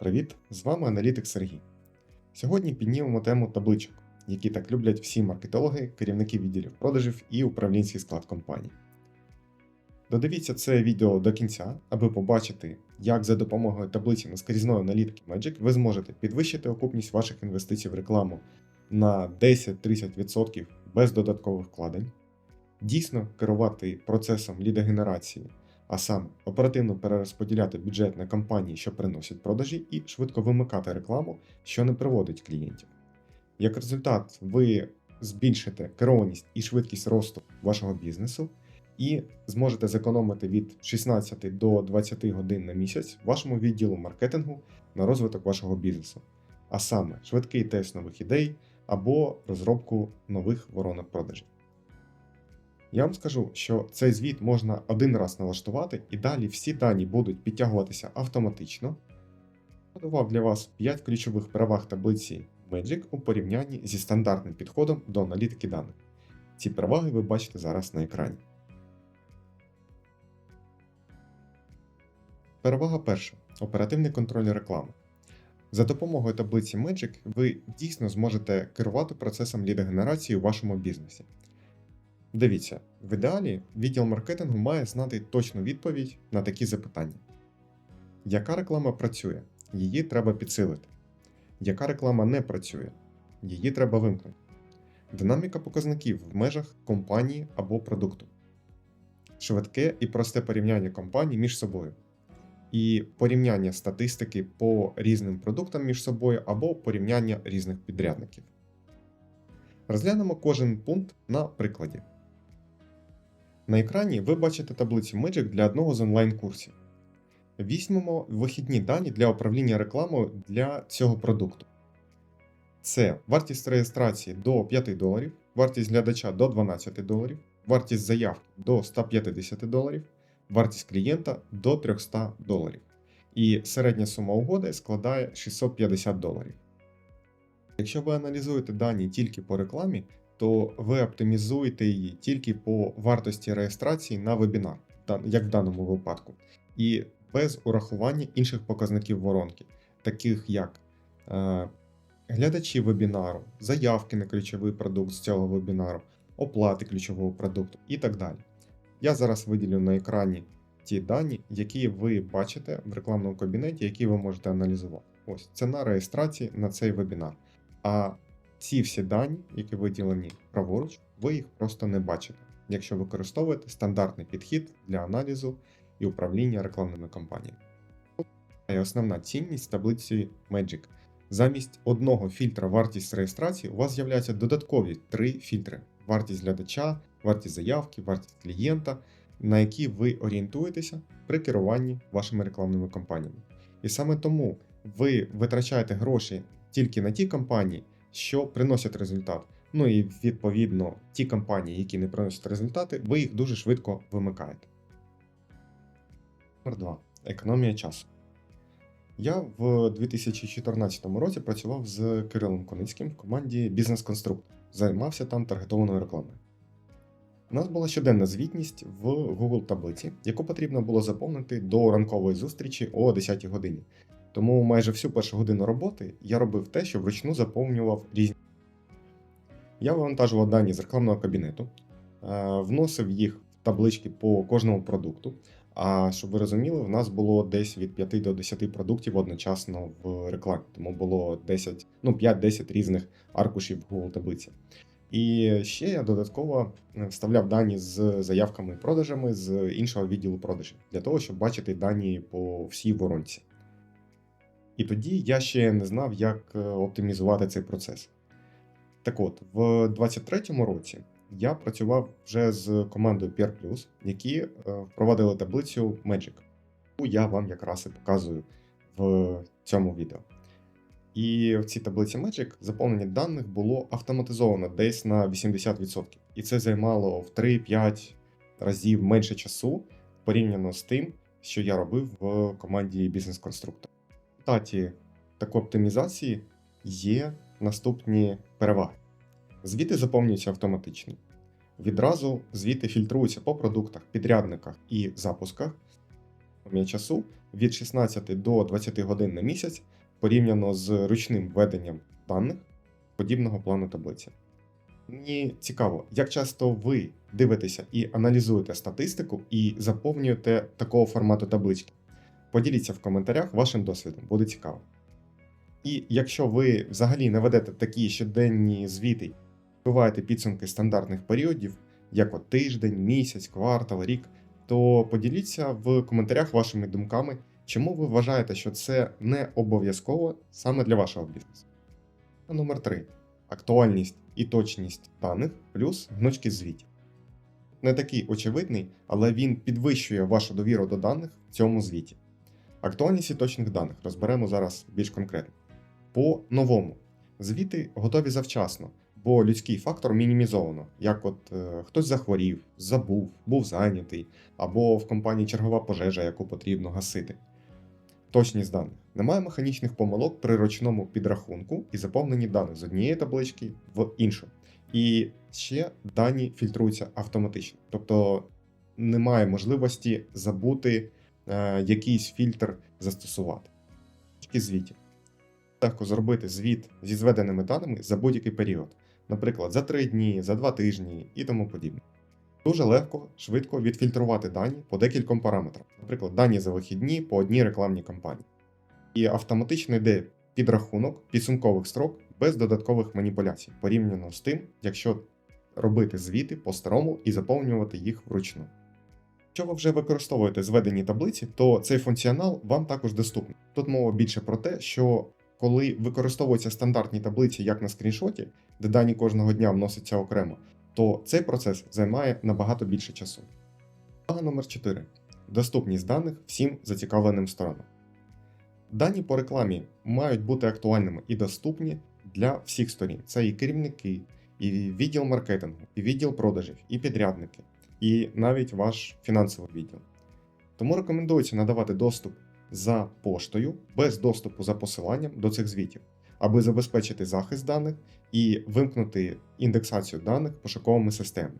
Привіт! З вами аналітик Сергій. Сьогодні піднімемо тему табличок, які так люблять всі маркетологи, керівники відділів продажів і управлінський склад компаній. Додивіться це відео до кінця, аби побачити, як за допомогою таблиці наскрізної аналітики Magic ви зможете підвищити окупність ваших інвестицій в рекламу на 10-30% без додаткових вкладень, дійсно керувати процесом лідогенерації а саме оперативно перерозподіляти бюджет на компанії, що приносять продажі, і швидко вимикати рекламу, що не приводить клієнтів. Як результат, ви збільшите керованість і швидкість росту вашого бізнесу і зможете зекономити від 16 до 20 годин на місяць вашому відділу маркетингу на розвиток вашого бізнесу, а саме швидкий тест нових ідей або розробку нових воронок продажів. Я вам скажу, що цей звіт можна один раз налаштувати, і далі всі дані будуть підтягуватися автоматично. Подавав для вас 5 ключових переваг таблиці Magic у порівнянні зі стандартним підходом до аналітики даних. Ці переваги ви бачите зараз на екрані. Перевага перша оперативний контроль реклами. За допомогою таблиці Magic ви дійсно зможете керувати процесом лідогенерації у вашому бізнесі. Дивіться, в ідеалі відділ маркетингу має знати точну відповідь на такі запитання: яка реклама працює? Її треба підсилити. Яка реклама не працює? Її треба вимкнути. Динаміка показників в межах компанії або продукту. Швидке і просте порівняння компаній між собою. І порівняння статистики по різним продуктам між собою або порівняння різних підрядників. Розглянемо кожен пункт на прикладі. На екрані ви бачите таблицю Magic для одного з онлайн-курсів. Візьмемо вихідні дані для управління рекламою для цього продукту. Це вартість реєстрації до 5 доларів, вартість глядача до 12 доларів, вартість заявки до 150 доларів, вартість клієнта до 300 доларів. І середня сума угоди складає 650 доларів. Якщо ви аналізуєте дані тільки по рекламі, то ви оптимізуєте її тільки по вартості реєстрації на вебінар, як в даному випадку, і без урахування інших показників воронки, таких як е, глядачі вебінару, заявки на ключовий продукт з цього вебінару, оплати ключового продукту і так далі. Я зараз виділю на екрані ті дані, які ви бачите в рекламному кабінеті, які ви можете аналізувати. Ось ціна реєстрації на цей вебінар. А ці всі дані, які виділені праворуч, ви їх просто не бачите, якщо використовуєте стандартний підхід для аналізу і управління рекламними кампаніями. І основна цінність таблиці Magic. Замість одного фільтра вартість реєстрації у вас з'являються додаткові три фільтри: вартість глядача, вартість заявки, вартість клієнта, на які ви орієнтуєтеся при керуванні вашими рекламними кампаніями. І саме тому ви витрачаєте гроші тільки на ті кампанії, що приносять результат. Ну і відповідно ті компанії, які не приносять результати, ви їх дуже швидко вимикаєте. Номер 2. Економія часу. Я в 2014 році працював з Кирилом Коницьким в команді Бізнес-конструкт. Займався там таргетованою рекламою. У нас була щоденна звітність в Google таблиці, яку потрібно було заповнити до ранкової зустрічі о 10 годині. Тому майже всю першу годину роботи я робив те, що вручну заповнював різні. Я вивантажував дані з рекламного кабінету, е, вносив їх в таблички по кожному продукту. А щоб ви розуміли, в нас було десь від 5 до 10 продуктів одночасно в рекламі, тому було 10, ну 5-10 різних аркушів в Google таблиці. І ще я додатково е, вставляв дані з заявками і продажами з іншого відділу продажів для того, щоб бачити дані по всій воронці. І тоді я ще не знав, як е, оптимізувати цей процес. Так от, в 2023 році я працював вже з командою PR+, які е, впровадили таблицю Magic, яку я вам якраз і показую в цьому відео. І в цій таблиці Magic заповнення даних було автоматизовано десь на 80%. І це займало в 3-5 разів менше часу порівняно з тим, що я робив в команді бізнес-конструктор результаті такої оптимізації є наступні переваги. Звіти заповнюються автоматично. Відразу звіти фільтруються по продуктах, підрядниках і запусках. часу від 16 до 20 годин на місяць порівняно з ручним введенням даних подібного плану таблиці. Мені цікаво, як часто ви дивитеся і аналізуєте статистику і заповнюєте такого формату таблички. Поділіться в коментарях вашим досвідом, буде цікаво. І якщо ви взагалі не ведете такі щоденні звіти, вбиваєте підсумки стандартних періодів, як от тиждень, місяць, квартал, рік, то поділіться в коментарях вашими думками, чому ви вважаєте, що це не обов'язково саме для вашого бізнесу. Номер 3. Актуальність і точність даних плюс гнучкість звітів. Не такий очевидний, але він підвищує вашу довіру до даних в цьому звіті. Актуальність і точних даних розберемо зараз більш конкретно. По новому, звіти готові завчасно, бо людський фактор мінімізовано, як от е, хтось захворів, забув, був зайнятий, або в компанії чергова пожежа, яку потрібно гасити. Точність даних. Немає механічних помилок при ручному підрахунку і заповненні даних з однієї таблички в іншу. І ще дані фільтруються автоматично. Тобто немає можливості забути якийсь фільтр застосувати. Звітів. Легко зробити звіт зі зведеними даними за будь-який період, наприклад, за 3 дні, за 2 тижні і тому подібне. Дуже легко, швидко відфільтрувати дані по декільком параметрам, наприклад, дані за вихідні по одній рекламній кампанії. І автоматично йде підрахунок підсумкових строк без додаткових маніпуляцій, порівняно з тим, якщо робити звіти по-старому і заповнювати їх вручну. Якщо ви вже використовуєте зведені таблиці, то цей функціонал вам також доступний. Тут мова більше про те, що коли використовуються стандартні таблиці, як на скріншоті, де дані кожного дня вносяться окремо, то цей процес займає набагато більше часу. Увага номер 4. Доступність даних всім зацікавленим сторонам. Дані по рекламі мають бути актуальними і доступні для всіх сторін. Це і керівники, і відділ маркетингу, і відділ продажів, і підрядники, і навіть ваш фінансовий відділ. Тому рекомендується надавати доступ за поштою без доступу за посиланням до цих звітів, аби забезпечити захист даних і вимкнути індексацію даних пошуковими системами.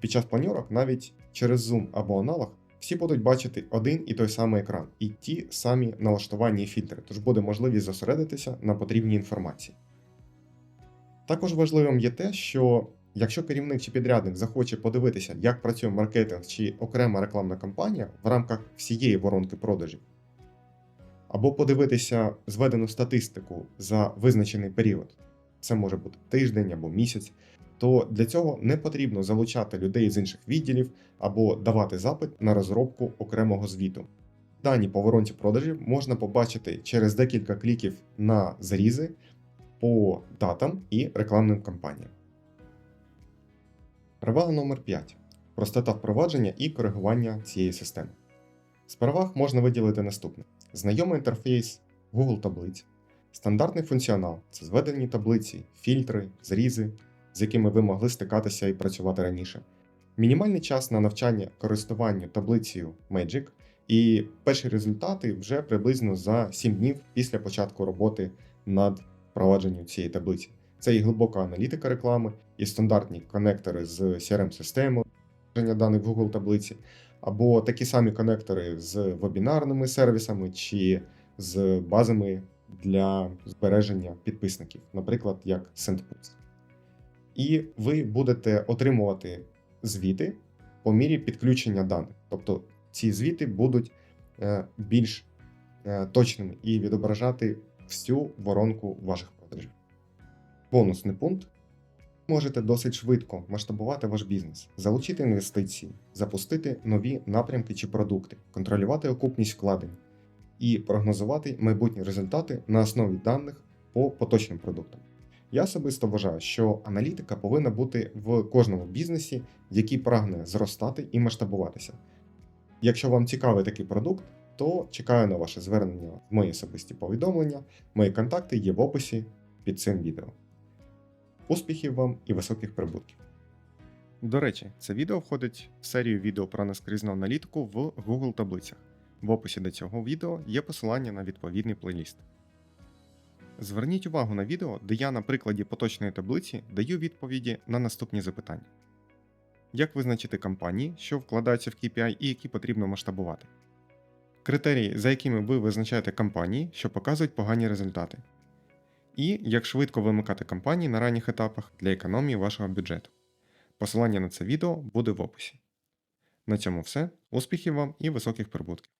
Під час планьорок навіть через Zoom або аналог всі будуть бачити один і той самий екран, і ті самі налаштування і фільтри, тож буде можливість зосередитися на потрібній інформації. Також важливим є те, що якщо керівник чи підрядник захоче подивитися, як працює маркетинг чи окрема рекламна кампанія в рамках всієї воронки продажів, або подивитися зведену статистику за визначений період, це може бути тиждень або місяць, то для цього не потрібно залучати людей з інших відділів або давати запит на розробку окремого звіту. Дані по воронці продажів можна побачити через декілька кліків на зарізи по датам і рекламним кампаніям. Перевага номер 5 простота впровадження і коригування цієї системи. З переваг можна виділити наступне: знайомий інтерфейс Google таблиць, стандартний функціонал це зведені таблиці, фільтри, зрізи, з якими ви могли стикатися і працювати раніше, мінімальний час на навчання користуванню таблицею Magic, і перші результати вже приблизно за 7 днів після початку роботи над впровадженням цієї таблиці. Це і глибока аналітика реклами, і стандартні конектори з CRM-системою даних в Google таблиці, або такі самі конектори з вебінарними сервісами чи з базами для збереження підписників, наприклад, як SendPulse. І ви будете отримувати звіти по мірі підключення даних. Тобто ці звіти будуть е, більш е, точними і відображати всю воронку ваших продажів. Бонусний пункт. Можете досить швидко масштабувати ваш бізнес, залучити інвестиції, запустити нові напрямки чи продукти, контролювати окупність вкладень і прогнозувати майбутні результати на основі даних по поточним продуктам. Я особисто вважаю, що аналітика повинна бути в кожному бізнесі, який прагне зростати і масштабуватися. Якщо вам цікавий такий продукт, то чекаю на ваше звернення в мої особисті повідомлення. Мої контакти є в описі під цим відео. Успіхів вам і високих прибутків! До речі, це відео входить в серію відео про наскрізну аналітику в Google таблицях. В описі до цього відео є посилання на відповідний плейліст. Зверніть увагу на відео, де я на прикладі поточної таблиці даю відповіді на наступні запитання: як визначити кампанії, що вкладаються в KPI і які потрібно масштабувати? критерії, за якими ви визначаєте кампанії, що показують погані результати, і як швидко вимикати кампанії на ранніх етапах для економії вашого бюджету. Посилання на це відео буде в описі. На цьому все. Успіхів вам і високих прибутків!